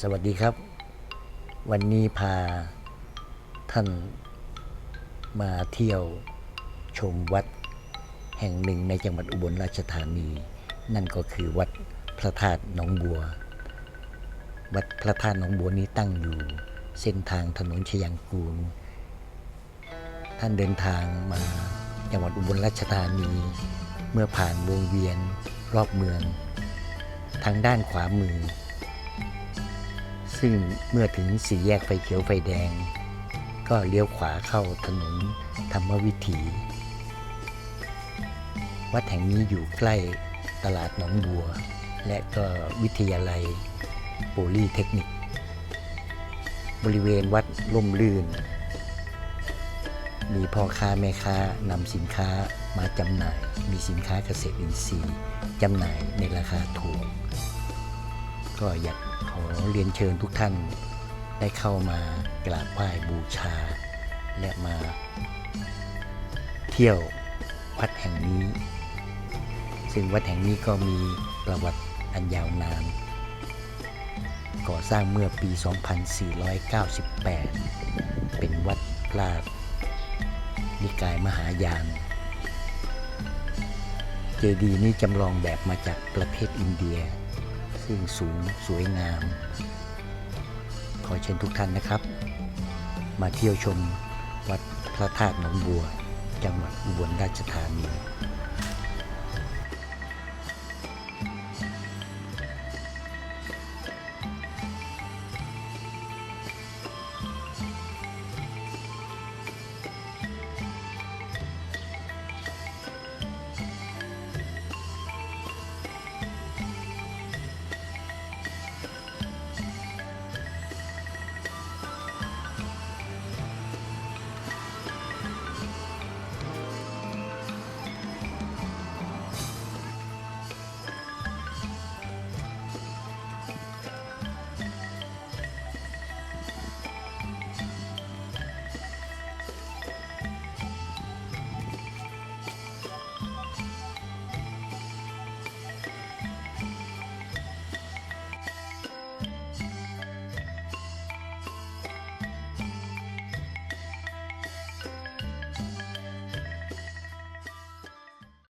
สวัสดีครับ วันนี้พาท่านมาเที่ยวชมวัดแห่งหนึ่งในจังหวัดอุบลราชธานี นั่นก็คือวัดพระธาตุหนองบัว วัดพระธาตุหนองบัวนี้ตั้งอยู่เส้นทางถนนชยังกูล ท่านเดินทางมาจังหวัดอุบลราชธานี เมื่อผ่านวงเวียนรอบเมือง ทางด้านขวามือ ซึ่งเมื่อถึงสี่แยกไฟเขียวไฟแดง ก็เลี้ยวขวาเข้าถนนธรรมวิถี วัดแห่งนี้อยู่ใกล้ตลาดหนองบัว และก็วิทยาลัยโปลีเทคนิค บริเวณวัดร่มรื่น มีพ่อค้าแม่ค้านำสินค้ามาจำหน่าย มีสินค้าเกษตรอินทรีย์จำหน่ายในราคาถูก ก็อยากขอเรียนเชิญทุกท่านได้เข้ามากราบไหว้บูชา และมาเที่ยววัดแห่งนี้ ซึ่งวัดแห่งนี้ก็มีประวัติอันยาวนาน ก่อสร้างเมื่อปี 2498 เป็นวัดราชนิกายมหายาน เจดีย์นี้จำลองแบบมาจากประเทศอินเดีย ซึ่งสูงสวยงาม ขอเชิญทุกท่านนะครับ มาเที่ยวชมวัดพระธาตุหนองบัว จังหวัดอุบลราชธานี